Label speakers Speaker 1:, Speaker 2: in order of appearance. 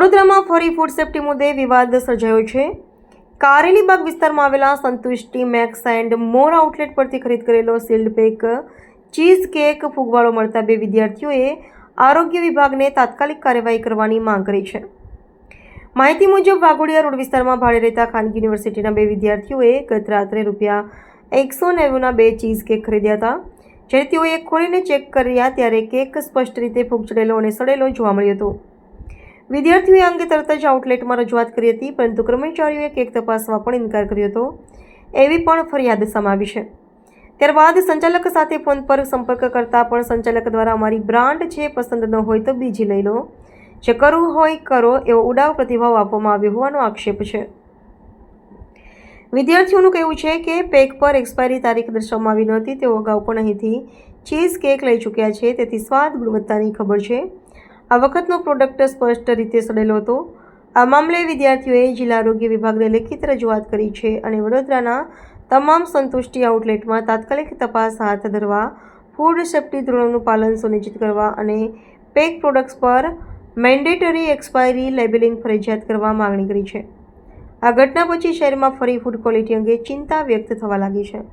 Speaker 1: વડોદરામાં ફરી food safety મુદ્દે વિવાદ સર્જાયો છે. કારેલીબાગ વિસ્તારમાં આવેલા Santushti, Max and More outlet પરથી ખરીદ કરેલો સીલ્ડ પેક, ચીઝ કેક ફૂગવાળો મળતા બે વિદ્યાર્થીઓએ આરોગ્ય વિભાગને તાત્કાલિક કાર્યવાહી કરવાની માંગ કરી છે. માહિતી મુજબ, વાઘોડિયા રોડ વિસ્તારમાં ભાડે રહેતા ખાનગી યુનિવર્સિટીના બે વિદ્યાર્થીઓએ ગત રાત્રે રૂપિયા એકસો નેવુંના બે ચીઝ કેક ખરીદ્યા હતા. જ્યારે તેઓએ ખોલીને ચેક કર્યા, ત્યારે કેક સ્પષ્ટ રીતે ફૂગ ચડેલો અને સડેલો જોવા મળ્યો હતો. વિદ્યાર્થીઓએ અંગે તરત જ આઉટલેટમાં રજૂઆત કરી હતી, પરંતુ કર્મચારીઓએ કેક તપાસવા પણ ઇનકાર કર્યો હતો, એવી પણ ફરિયાદ સમાવી છે. ત્યારબાદ સંચાલક સાથે ફોન પર સંપર્ક કરતા પણ સંચાલક દ્વારા અમારી બ્રાન્ડ છે પસંદ ન હોય તો બીજી લઈ લો. જે કરવું હોય કરો એવો ઉડાવ પ્રતિભાવ આપવામાં આવ્યો હોવાનો આક્ષેપ છે. વિદ્યાર્થીઓનું કહેવું છે કે પેક પર એક્સપાયરી તારીખ દર્શાવવામાં આવી નહોતી તેઓ અગાઉ પણ અહીંથી ચીઝ કેક લઈ ચૂક્યા છે, તેથી સ્વાદ ગુણવત્તાની ખબર છે. આ વખતનો પ્રોડક્ટ સ્પષ્ટ રીતે સડેલો હતો. આ મામલે વિદ્યાર્થીઓએ જિલ્લા આરોગ્ય વિભાગને લેખિત રજૂઆત કરી છે અને વડોદરાના તમામ સંતુષ્ટિ આઉટલેટમાં તાત્કાલિક તપાસ હાથ ધરવા ફૂડ સેફ્ટી ધોરણોનું પાલન સુનિશ્ચિત કરવા અને પેક પ્રોડક્ટ્સ પર મેન્ડેટરી એક્સપાયરી લેબલિંગ ફરજિયાત કરવા માંગણી કરી છે. આ ઘટના પછી શહેરમાં ફરી ફૂડ ક્વોલિટી અંગે ચિંતા વ્યક્ત થવા લાગી છે.